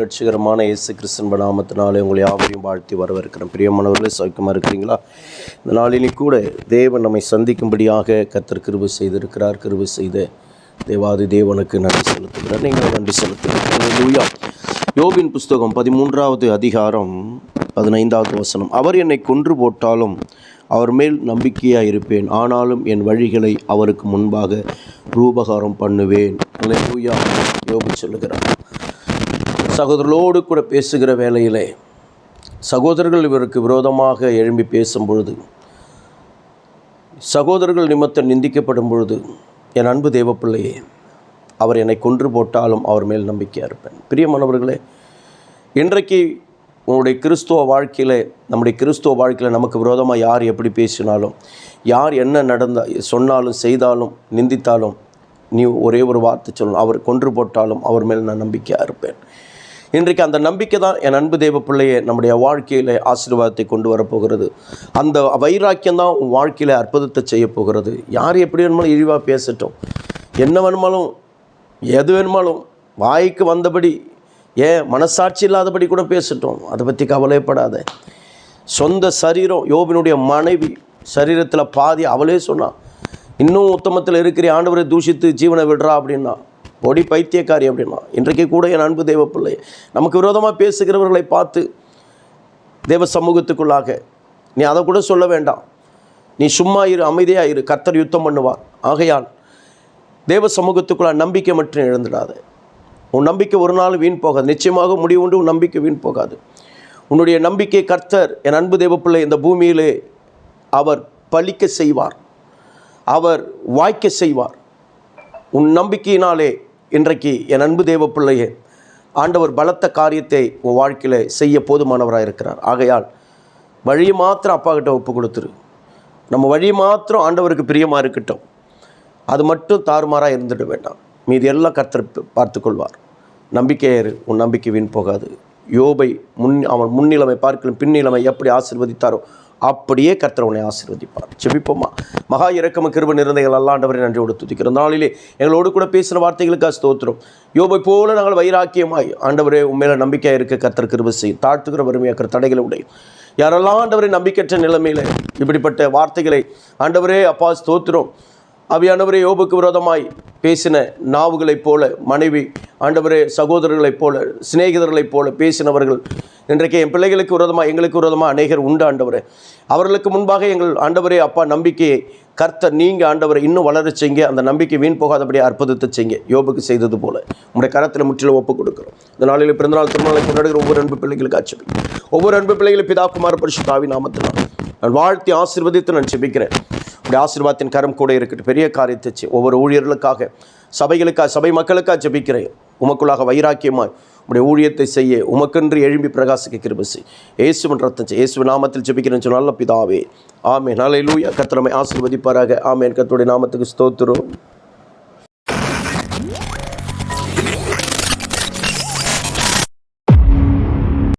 ரட்சிகரமான இயேசு கிறிஸ்தன் நாமத்தினாலே உங்களை யாவரையும் வாழ்த்தி வரவேற்கிறேன் பிரியமானவர்களே சௌக்கியமாக இருக்கிறீங்களா? இந்த நாளினி கூட தேவன் நம்மை சந்திக்கும்படியாக கத்தர் கிருபு செய்திருக்கிறார். கிருபு செய்த தேவாதி தேவனுக்கு நன்றி செலுத்துகிறார் நீங்கள் நன்றி செலுத்துகிறேன். யோபின் புஸ்தகம் பதிமூன்றாவது அதிகாரம் பதினைந்தாவது வசனம். அவர் என்னை கொன்று போட்டாலும் அவர் மேல் நம்பிக்கையாக இருப்பேன். ஆனாலும் என் வழிகளை அவருக்கு முன்பாக ரூபகாரம் பண்ணுவேன். யோபி சொல்லுகிறார். சகோதரர்களோடு கூட பேசுகிற வேளையிலே சகோதரர்கள் இவருக்கு விரோதமாக எழும்பி பேசும் பொழுது சகோதரர்கள் நிமித்தம் நிந்திக்கப்படும் பொழுது என் அன்பு தேவப்பிள்ளையே அவர் என்னை கொன்று போட்டாலும் அவர் மேல் நம்பிக்கையாக இருப்பேன் பிரியமானவர்களே இன்றைக்கு உங்களுடைய கிறிஸ்துவ வாழ்க்கையில் நம்முடைய கிறிஸ்துவ வாழ்க்கையில் நமக்கு விரோதமாக யார் எப்படி பேசினாலும் யார் என்ன நடந்த சொன்னாலும் செய்தாலும் நிந்தித்தாலும் நீ ஒரே ஒரு வார்த்தை சொல்லணும் அவர் கொன்று போட்டாலும் அவர் மேல் நான் நம்பிக்கையாக இருப்பேன் இன்றைக்கு அந்த நம்பிக்கை தான் என் அன்பு தேவ பிள்ளையே நம்முடைய வாழ்க்கையில் ஆசீர்வாதத்தை கொண்டு வரப்போகிறது. அந்த வைராக்கியம் தான் உன் வாழ்க்கையில் அற்புதத்தை செய்ய போகிறது. யார் எப்படி வேணுமாலும் இழிவாக பேசட்டும். என்ன வேணுமாலும் எது வேணுமாலும் வாய்க்கு வந்தபடி ஏன் மனசாட்சி இல்லாதபடி கூட பேசட்டும். அதை பற்றி கவலைப்படாத சொந்த சரீரம் யோபினுடைய மனைவி சரீரத்தில் பாதி அவளே சொன்னான் இன்னும் உத்தமத்தில் இருக்கிற ஆண்டவரை தூஷித்து ஜீவனை விடுறா அப்படின்னா பொடி பைத்தியக்காரி அப்படின்னா இன்றைக்கு கூட என் அன்பு தேவ பிள்ளை நமக்கு விரோதமாக பேசுகிறவர்களை பார்த்து தேவ சமூகத்துக்குள்ளாக நீ அதை கூட சொல்ல வேண்டாம். நீ சும்மா இரு அமைதியாக இரு கர்த்தர் யுத்தம் பண்ணுவார். ஆகையால் தேவ சமூகத்துக்குள்ள நம்பிக்கை மட்டும் இழந்துடாத உன் நம்பிக்கை ஒரு நாள் வீண் போகாது. நிச்சயமாக முடிவு உண்டு உன் நம்பிக்கை வீண் போகாது. உன்னுடைய நம்பிக்கை கர்த்தர் என் அன்பு தேவப்பிள்ளை இந்த பூமியிலே அவர் பலிக்க செய்வார். அவர் வாய்க்க செய்வார். உன் நம்பிக்கையினாலே இன்றைக்கு என் அன்பு தேவ பிள்ளையே ஆண்டவர் பலத்த காரியத்தை உன் வாழ்க்கையில் செய்ய போதுமானவராக இருக்கிறார் ஆகையால் வழியை மாத்திரம் அப்பா கிட்ட ஒப்பு கொடுத்துரு. நம்ம வழி மாத்திரம் ஆண்டவருக்கு பிரியமாக இருக்கட்டும். அது மட்டும் தாறுமாறாக இருந்துட வேண்டாம். மீதி எல்லாம் கர்த்தர் பார்த்துக்கொள்வார். நம்பிக்கையேறு உன் நம்பிக்கை வீண் போகாது. யோபை முன் அவன் முன்னிலைமை பார்க்கலும் பின்னிலைமை எப்படி ஆசிர்வதித்தாரோ அப்படியே கர்த்தர் உன்னை ஆசீர்வதிப்பார். செபிப்போமா மகா இறக்கம கிருப நிறந்தைகள் அல்லாண்டவரை நன்றியோடு துதிக்கிறோம். இந்த நாளிலே எங்களோடு கூட பேசின வார்த்தைகளுக்காக ஸ்தோத்திரம். யோபை போல நாங்கள் வைராக்கியமாய் ஆண்டவரே உண்மையில நம்பிக்கையாக இருக்க கர்த்தர் கிருப செய்யும் தாழ்த்துகிற வறுமையாக்கிற தடைகளை உடையும் யாரெல்லாம் ஆண்டவரை நம்பிக்கையற்ற நிலைமையில் இப்படிப்பட்ட வார்த்தைகளை ஆண்டவரே அப்பா ஸ்தோத்திரம். அவையானவரே யோபுக்கு விரோதமாய் பேசின நாவுகளைப் போல மனைவி ஆண்டவரே சகோதரர்களைப் போல சிநேகிதர்களைப் போல பேசினவர்கள் இன்றைக்கு என் பிள்ளைகளுக்கு விரோதமாக எங்களுக்கு விரோதமாக அநேகர் உண்டு ஆண்டவரே. அவர்களுக்கு முன்பாக எங்கள் ஆண்டவரே அப்பா நம்பிக்கையை கர்த்த நீங்கள் ஆண்டவரை இன்னும் வளர செய்ங்க அந்த நம்பிக்கை வீண் போகாதபடி அற்புதத்தை செய்ங்க யோபுக்கு செய்தது போல. உங்களுடைய கரத்தில் முற்றிலும் ஒப்பு கொடுக்குறோம். இந்த நாளில் பிறந்தநாள் திருநாளை கொண்டாடுகிற ஒவ்வொரு அன்பு பிள்ளைகளுக்கு ஆச்சு ஒவ்வொரு அன்பு பிள்ளைகளும் பிதாக்குமார் பரிசுத்தாவி நாமத்தினால். நான் வாழ்த்தி ஆசீர்வதித்து நான் ஜெபிக்கிறேன். உடைய ஆசீர்வாதத்தின் கரம் கூட இருக்கட்டும். பெரிய காரியத்தை ஒவ்வொரு ஊழியர்களுக்காக சபைகளுக்காக சபை மக்களுக்காக ஜெபிக்கிறேன். உமக்குள்ளாக வைராக்கியமாய் உடைய ஊழியத்தை செய்ய உமக்கென்று எழும்பி பிரகாசிக்க கிருபசி இயேசுவன் ரத்தம் இயேசு நாமத்தில் ஜெபிக்கிறேன் சொன்ன நல்ல பிதாவே. ஆமே நாளை லூயா கத்திரமை ஆசீர்வதிப்பாராக. ஆமேன். கத்துடைய நாமத்துக்கு ஸ்தோத்திரம்.